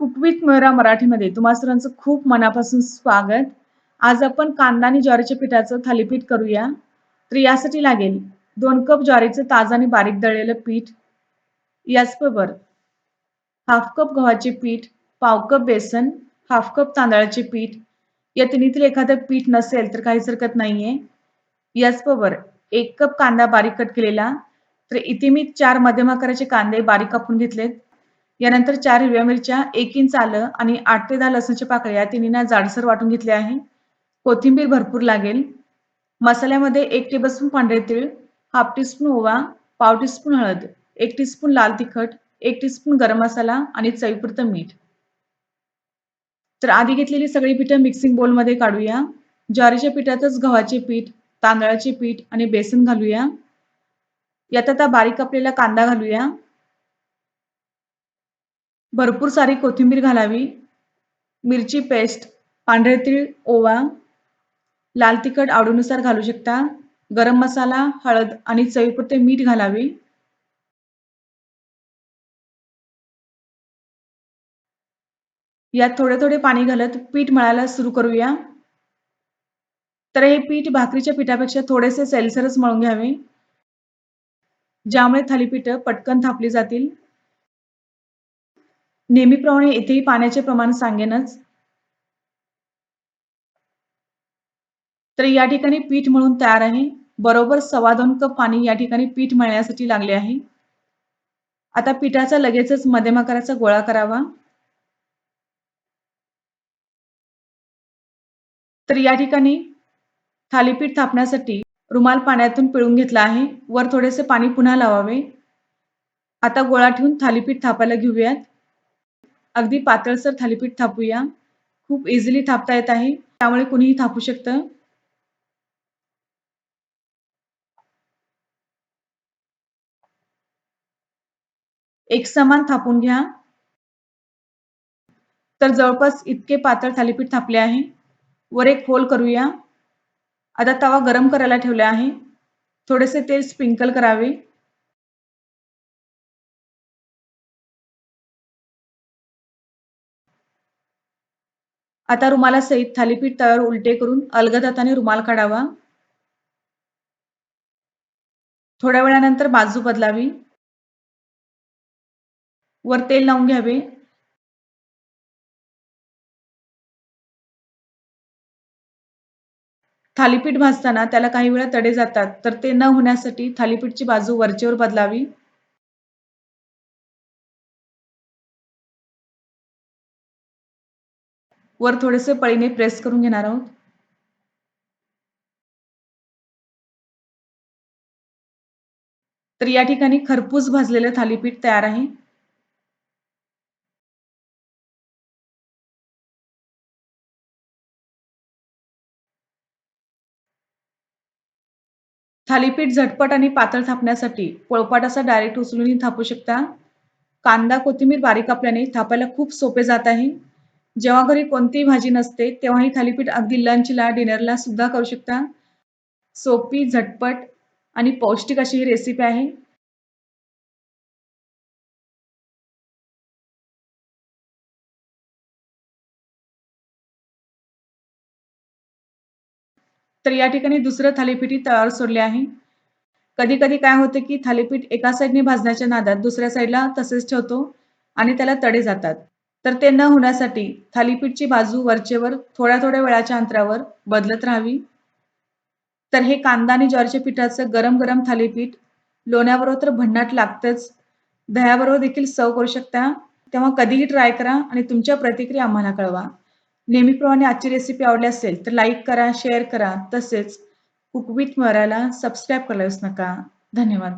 Cook मोहरा मयुरा मराठीमध्ये तुम्हा सर्वांचं खूप मनापासून स्वागत. आज आपण कांदा आणि ज्वारीच्या पिठाचं थालीपीठ करूया. तर यासाठी लागेल दोन कप ज्वारीचं ताजं आणि बारीक दळलेलं पीठ, याचबरोबर हाफ कप गव्हाचे पीठ, पाव कप बेसन, हाफ कप तांदळाचे पीठ. या तिन्हीतील एखादं पीठ नसेल तर काहीच हरकत नाहीये. याचबरोबर एक कप कांदा बारीक कट केलेला. तर इथे मी चार मध्यम आकाराचे कांदे बारीक कापून घेतलेत. यानंतर चार हिरव्या मिरच्या, एक इंच आलं आणि आठ ते दहा लसूणच्या पाकळ्या तिन्हींना जाडसर वाटून घेतले आहे. कोथिंबीर भरपूर लागेल. मसाल्यामध्ये एक टेबलस्पून पांढरे तीळ, हाफ टीस्पून ओवा, पाव टीस्पून हळद, एक टीस्पून लाल तिखट, एक टीस्पून गरम मसाला आणि चवीपुरतं मीठ. तर आधी घेतलेली सगळी पिठं मिक्सिंग बोलमध्ये काढूया. ज्वारीच्या पिठातच गव्हाचे पीठ, तांदळाचे पीठ आणि बेसन घालूया. यात आता बारीक कापलेला कांदा घालूया. भरपूर सारी कोथिंबीर घालावी. मिरची पेस्ट, पांढरे तीळ, ओवा, लाल तिखट आवडीनुसार घालू शकता. गरम मसाला, हळद आणि चवीपुरते मीठ घालावे. यात थोडे थोडे पाणी घालत पीठ मळायला सुरू करूया. तर हे पीठ भाकरीच्या पिठापेक्षा थोडेसे सैलसरच मळून घ्यावे. ज्यामुळे थालीपीठ पटकन थापली जातील. नेहमीप्रमाणे इथेही पाण्याचे प्रमाण सांगेनच. तर या ठिकाणी पीठ म्हणून तयार आहे. बरोबर सव्वा दोन कप पाणी या ठिकाणी पीठ मळण्यासाठी लागले आहे. आता पिठाचा लगेचच मध्यम आकाराचा गोळा करावा. तर या ठिकाणी थालीपीठ थापण्यासाठी रुमाल पाण्यातून पिळून घेतला आहे. वर थोडेसे पाणी पुन्हा लावावे. आता गोळा ठेवून थालीपीठ थापायला घेऊयात. अगदी पातळसर थालीपीठ थापूया. खूप इझिली थापता येत आहे. त्यामुळे कुणीही थापू शकतं. एक समान थापून घ्या. तर जवळपास इतके पातळ थालीपीठ थापले आहे. वर एक होल करूया. आता तवा गरम करायला ठेवला आहे. थोडेसे तेल स्प्रिंकल करावे. आता रुमाला सहित थालीपीठ तव्यावर उलटे करून अलगद हाताने रुमाल काढावा. थोड्या वेळानंतर बाजू बदलावी. वर तेल लावून घ्यावे. थालीपीठ भाजताना त्याला काही वेळा तडे जातात तर ते न होण्यासाठी थालीपीठची बाजू वरचेवर बदलावी. वर थोडेसे पळीने प्रेस करून घेणार आहोत. तर या ठिकाणी खरपूस भाजलेलं थालीपीठ तयार आहे. थालीपीठ झटपट आणि पातळ थापण्यासाठी पोळपाट असा डायरेक्ट उचलूनही थापू शकता. कांदा, कोथिंबीर बारीक कापल्याने थापायला खूप सोपे जात आहे. जेव्हा घरी कोणतीही भाजी नसते तेव्हा ही थालीपीठ अगदी लंचला, डिनरला सुद्धा करू शकता. सोपी, झटपट आणि पौष्टिक अशी ही रेसिपी आहे. तर या ठिकाणी दुसरं थालीपीठी तयार सोडले आहे. कधी कधी काय होते की थालीपीठ एका साईडने भाजण्याच्या नादात दुसऱ्या साईडला तसेच ठेवतो आणि त्याला तडे जातात. तर ते न होण्यासाठी थालीपीठची बाजू वरचेवर थोड्या थोड्या वेळाच्या अंतरावर बदलत राहावी. तर हे कांदा आणि ज्वारीच्या पिठाचं गरम गरम थालीपीठ लोण्याबरोबर तर भन्नाट लागतंच. दह्याबरोबर देखील सर्व करू शकता. तेव्हा कधीही ट्राय करा आणि तुमच्या प्रतिक्रिया आम्हाला कळवा. नेहमीप्रमाणे आजची रेसिपी आवडली असेल तर लाईक करा, शेअर करा. तसेच कुकवीत मराला सबस्क्राईब करायला नका. धन्यवाद.